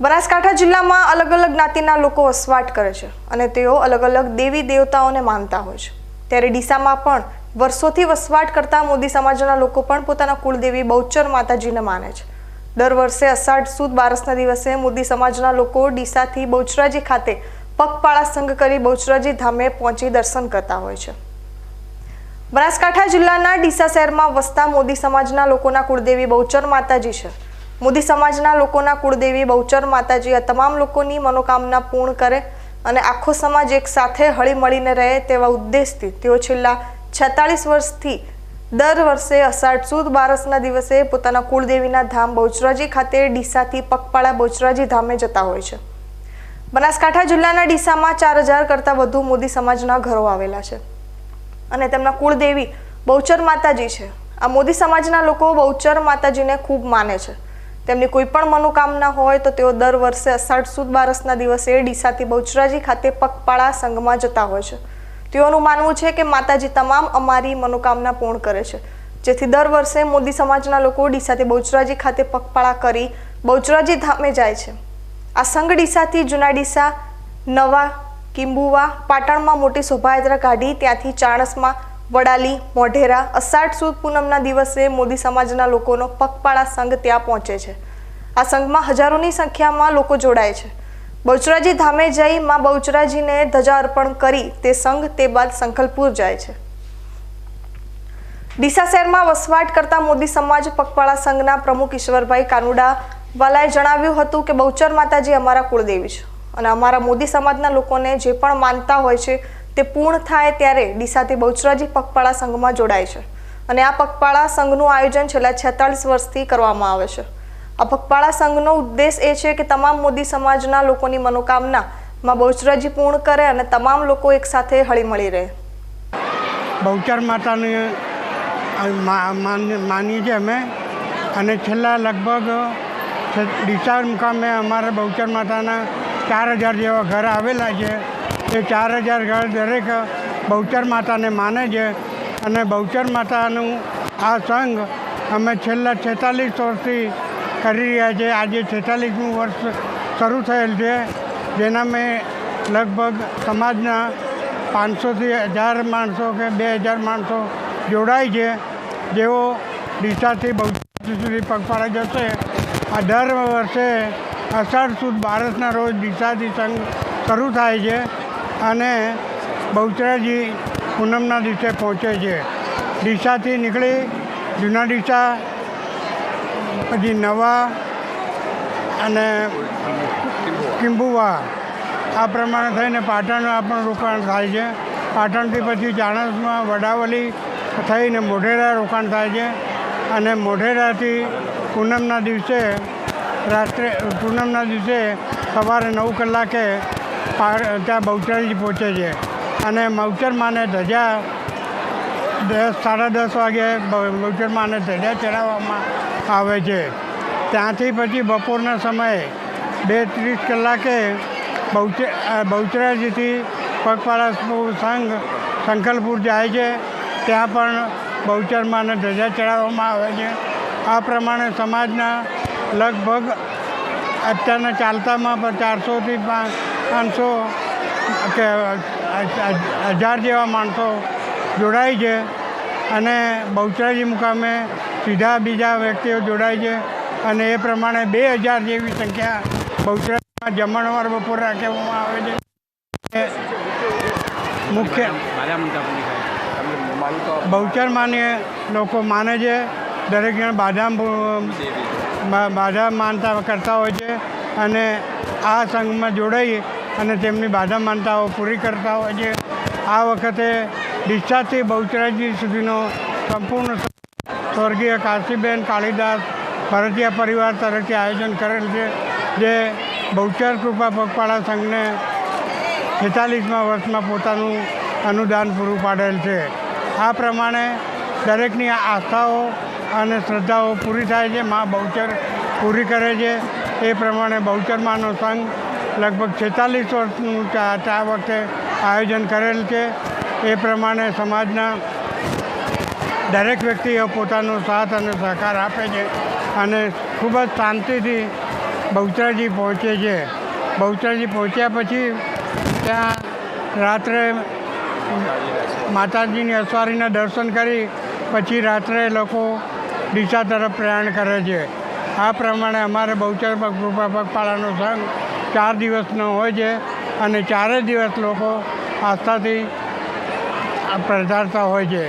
બનાસકાંઠા જિલ્લામાં અલગ અલગ જ્ઞાતિના લોકો વસવાટ કરે છે અને તેઓ અલગ અલગ દેવી દેવતાઓને માનતા હોય છે. ત્યારે ડીસામાં પણ વર્ષોથી વસવાટ કરતા મોદી સમાજના લોકો પણ પોતાના કુળદેવી બહુચર માતાજીને માને છે. દર વર્ષે અષાઢ સુદ બારસના દિવસે મોદી સમાજના લોકો ડીસાથી બહુચરાજી ખાતે પગપાળા સંઘ કરી બહુચરાજી ધામે પહોંચી દર્શન કરતા હોય છે. બનાસકાંઠા જિલ્લાના ડીસા શહેરમાં વસતા મોદી સમાજના લોકોના કુળદેવી બહુચર માતાજી છે. મોદી સમાજના લોકોના કુળદેવી, બહુચર માતાજી આ તમામ લોકોની મનોકામના પૂર્ણ કરે અને આખો સમાજ એક સાથે હળીમળીને રહે તેવા ઉદ્દેશથી તેઓ છેલ્લા છેતાલીસ વર્ષથી દર વર્ષે અષાઢ સુદ બારસના દિવસે પોતાના કુળદેવીના ધામ બહુચરાજી ખાતે ડીસાથી પગપાળા બહુચરાજી ધામે જતા હોય છે. બનાસકાંઠા જિલ્લાના ડીસામાં ચાર હજાર કરતાં વધુ મોદી સમાજના ઘરો આવેલા છે અને તેમના કુળદેવી બહુચર માતાજી છે. આ મોદી સમાજના લોકો બહુચર માતાજીને ખૂબ માને છે. તેમની કોઈ પણ મનોકામના હોય તો તેઓ દર વર્ષે અષાઢ સુદ બારસના દિવસે ડીસાથી બહુચરાજી ખાતે પગપાળા સંઘમાં જતા હોય છે. તેઓનું માનવું છે કે માતાજી તમામ અમારી મનોકામના પૂર્ણ કરે છે. જેથી દર વર્ષે મોદી સમાજના લોકો ડીસાથી બહુચરાજી ખાતે પગપાળા કરી બહુચરાજી ધામે જાય છે. આ સંઘ ડીસાથી જૂના ડીસા, નવા, કિંબુવા, પાટણમાં મોટી શોભાયાત્રા કાઢી ત્યાંથી ચાણસમાં વડાલી, મોઢેરા, અષાઢ સુદ પૂનમના દિવસે મોદી સમાજના લોકોનો પગપાળા સંઘ ત્યાં પહોંચે છે. આ સંઘમાં હજારોની સંખ્યામાં લોકો જોડાય છે. બહુચરાજી ધામે જઈ માં બહુચરાજીને ધજા અર્પણ કરી તે સંઘ તે બાદ સંખલપુર જાય છે. ડીસા શહેરમાં વસવાટ કરતા મોદી સમાજ પગપાળા સંઘના પ્રમુખ ઈશ્વરભાઈ કાનુડા વાલાએ જણાવ્યું હતું કે બહુચર માતાજી અમારા કુળદેવી છે અને અમારા મોદી સમાજના લોકોને જે પણ માનતા હોય છે તે પૂર્ણ થાય ત્યારે ડીસાથી બહુચરાજી પગપાળા સંઘમાં જોડાય છે. અને આ પગપાળા સંઘનું આયોજન છેલ્લા છેતાળીસ વર્ષથી કરવામાં આવે છે. આ પગપાળા સંઘનો ઉદ્દેશ એ છે કે તમામ મોદી સમાજના લોકોની મનોકામના માં બહુચરાજી પૂર્ણ કરે અને તમામ લોકો એકસાથે હળીમળી રહે. બહુચર માતાને માની છે અમે. અને છેલ્લા લગભગ ડીસા મુકામે અમારા બહુચર માતાના ચાર હજાર જેવા ઘર આવેલા છે. એ ચાર હજાર ઘર દરેક બહુચર માતાને માને છે. અને બહુચર માતાનું આ સંઘ અમે છેલ્લા છેતાલીસ વર્ષથી કરી રહ્યા છીએ આજે છેતાલીસમું વર્ષ શરૂ થયેલ છે. જેના મેં લગભગ સમાજના પાંચસોથી હજાર માણસો કે બે હજાર માણસો જોડાય છે. જેઓ ડીસાથી બહુચર સુધી પગપાળા જશે. આ દર વર્ષે અષાઢ સુદ, બારસના રોજ ડીસાથી સંઘ શરૂ થાય છે અને બહુચરાજી પૂનમના દિવસે પહોંચે છે. ડીસાથી નીકળી જૂના ડીસા, પછી નવા અને કિંબુવા. આ પ્રમાણે થઈને પાટણમાં પણ રોકાણ થાય છે. પાટણથી પછી ચાણસમાં વડાવલી થઈને મોઢેરા રોકાણ થાય છે અને મોઢેરાથી પૂનમના દિવસે રાત્રે, પૂનમના દિવસે સવારે નવ કલાકે ત્યાં બહુચરજી પહોંચે છે. અને મવચરમાને ધજા દસ, સાડા દસ વાગે બ- ધજા ચડાવવામાં આવે છે. ત્યાંથી પછી બપોરના સમયે બે ત્રીસ કલાકે બહુચર બહુચરાજીથી પગપાળા સંઘ, સંકલપુર જાય છે. ત્યાં પણ બહુચરમાને ધજા ચડાવવામાં આવે છે. આ પ્રમાણે સમાજના લગભગ અત્યારના ચાલતામાં પણ ચારસોથી પાંચસો કે હજાર જેવા માણસો જોડાય છે અને બહુચરાજી મુકામે સીધા બીજા વ્યક્તિઓ જોડાય છે અને એ પ્રમાણે બે હજાર જેવી સંખ્યા બહુચરાજીમાં જમણવાર બપોર રાખવામાં આવે છે. મુખ્ય બહુચર માને લોકો માને છે. દરેક જણ બાદામ બાદામ માનતા કરતા હોય છે અને આ સંઘમાં જોડાઈ અને તેમની બાધા માનતાઓ પૂરી કરતા હોય છે. આ વખતે ડિસ્ચાર્જથી બહુચરાજી સુધીનો સંપૂર્ણ સ્વર્ગીય કાશીબેન કાળીદાસ ભરતિયા પરિવાર તરફથી આયોજન કરેલ છે, જે બહુચર કૃપા પગપાળા સંઘને છેતાલીસમાં વર્ષમાં પોતાનું અનુદાન પૂરું પાડેલ છે. આ પ્રમાણે દરેકની આસ્થાઓ અને શ્રદ્ધાઓ પૂરી થાય છે. મા બહુચર પૂરી કરે છે. એ પ્રમાણે બહુચરમાનો સંઘ લગભગ છેતાલીસ વર્ષનું ચા વખતે આયોજન કરેલ છે. એ પ્રમાણે સમાજના દરેક વ્યક્તિએ પોતાનો સાથ અને સહકાર આપે છે અને ખૂબ જ શાંતિથી બહુચરાજી પહોંચે છે. બહુચરાજી પહોંચ્યા પછી ત્યાં રાત્રે માતાજીની અસવારીના દર્શન કરી, પછી રાત્રે લોકો ડીસા તરફ પ્રયાણ કરે છે. આ પ્રમાણે અમારે બહુચર કૃપા પગપાળાનો સંઘ ચાર દિવસનો હોય છે અને ચારે દિવસ લોકો આસ્થાથી પ્રધારતા હોય છે.